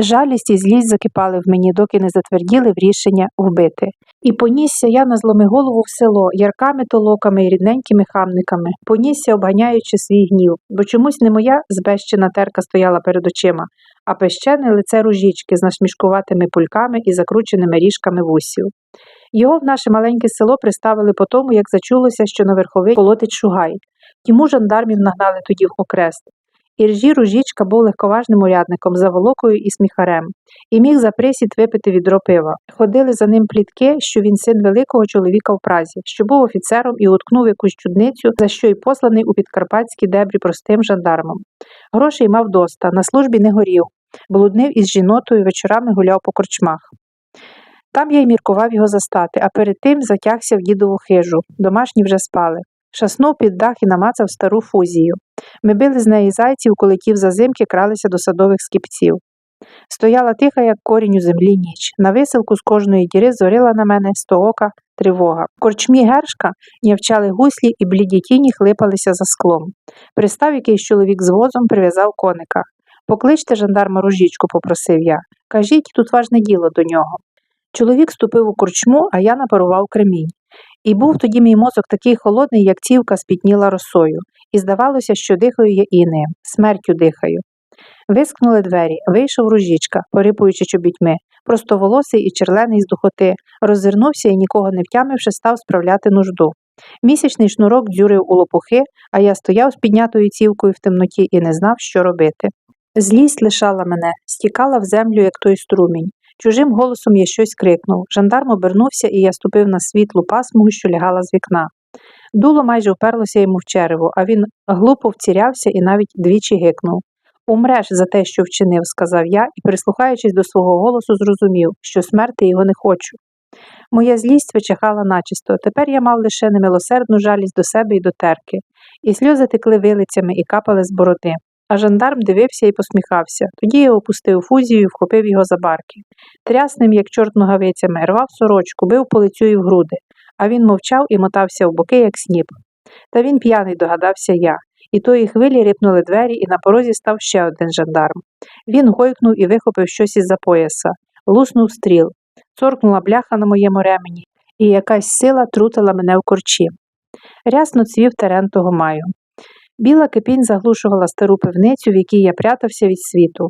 Жалість і злість закипали в мені, доки не затверділи в рішення вбити. І понісся я на зломи голову в село, ярками толоками і рідненькими хамниками, понісся, обганяючи свій гнів, бо чомусь не моя збещена терка стояла перед очима, а пещене лице ружічки з насмішкуватими пульками і закрученими ріжками вусів. Його в наше маленьке село приставили по тому, як зачулося, що на верховий полотить шугай. Йому жандармів нагнали тоді в окрест. Іржі Ружічка був легковажним урядником, заволокою і сміхарем, і міг за присід випити відро пива. Ходили за ним плітки, що він син великого чоловіка в Празі, що був офіцером і уткнув якусь чудницю, за що й посланий у підкарпатські дебрі простим жандармом. Грошей мав доста, на службі не горів, блуднив із жінотою, вечорами гуляв по корчмах. Там я й міркував його застати, а перед тим затягся в дідову хижу. Домашні вже спали. Шаснув під дах і намацав стару фузію. Ми били з неї зайців, коли ті взазимки кралися до садових скіпців. Стояла тиха, як корінь у землі ніч. На виселку з кожної діри зорила на мене стоока тривога. Корчмі гершка нявчали гуслі і бліді тіні хлипалися за склом. Пристав якийсь чоловік з возом, прив'язав коника. Покличте жандарма ружічку, попросив я. Кажіть, тут важне діло до нього. Чоловік ступив у корчму, а я напарував кремінь. І був тоді мій мозок такий холодний, як цівка спітніла росою, і здавалося, що дихаю я інеєм, смертю дихаю. Вискнули двері, вийшов ружічка, порипуючи чобітьми, простоволосий і черлений з духоти, роззирнувся і, нікого не втямивши, став справляти нужду. Місячний шнурок дзюрив у лопухи, а я стояв з піднятою цівкою в темноті і не знав, що робити. Злість лишала мене, стікала в землю, як той струмінь. Чужим голосом я щось крикнув. Жандарм обернувся, і я ступив на світлу пасмугу, що лягала з вікна. Дуло майже вперлося йому в черево, а він глупо вцірявся і навіть двічі гикнув. Умреш за те, що вчинив, сказав я, і, прислухаючись до свого голосу, зрозумів, що смерти його не хочу. Моя злість вичахала начисто. Тепер я мав лише немилосердну жалість до себе і до терки, і сльози текли вилицями і капали з бороди. А жандарм дивився і посміхався. Тоді я опустив фузію і вхопив його за барки. Тряс ним, як чорт ногавицями, рвав сорочку, бив по лицю і в груди, а він мовчав і мотався в боки, як сніп. Та він п'яний, догадався я. І тої хвилі ріпнули двері, і на порозі став ще один жандарм. Він гойкнув і вихопив щось із за пояса, луснув стріл, цоркнула бляха на моєму ремені, і якась сила трутила мене в корчі. Рясно цвів терен того маю. Біла кипінь заглушувала стару пивницю, в якій я прятався від світу.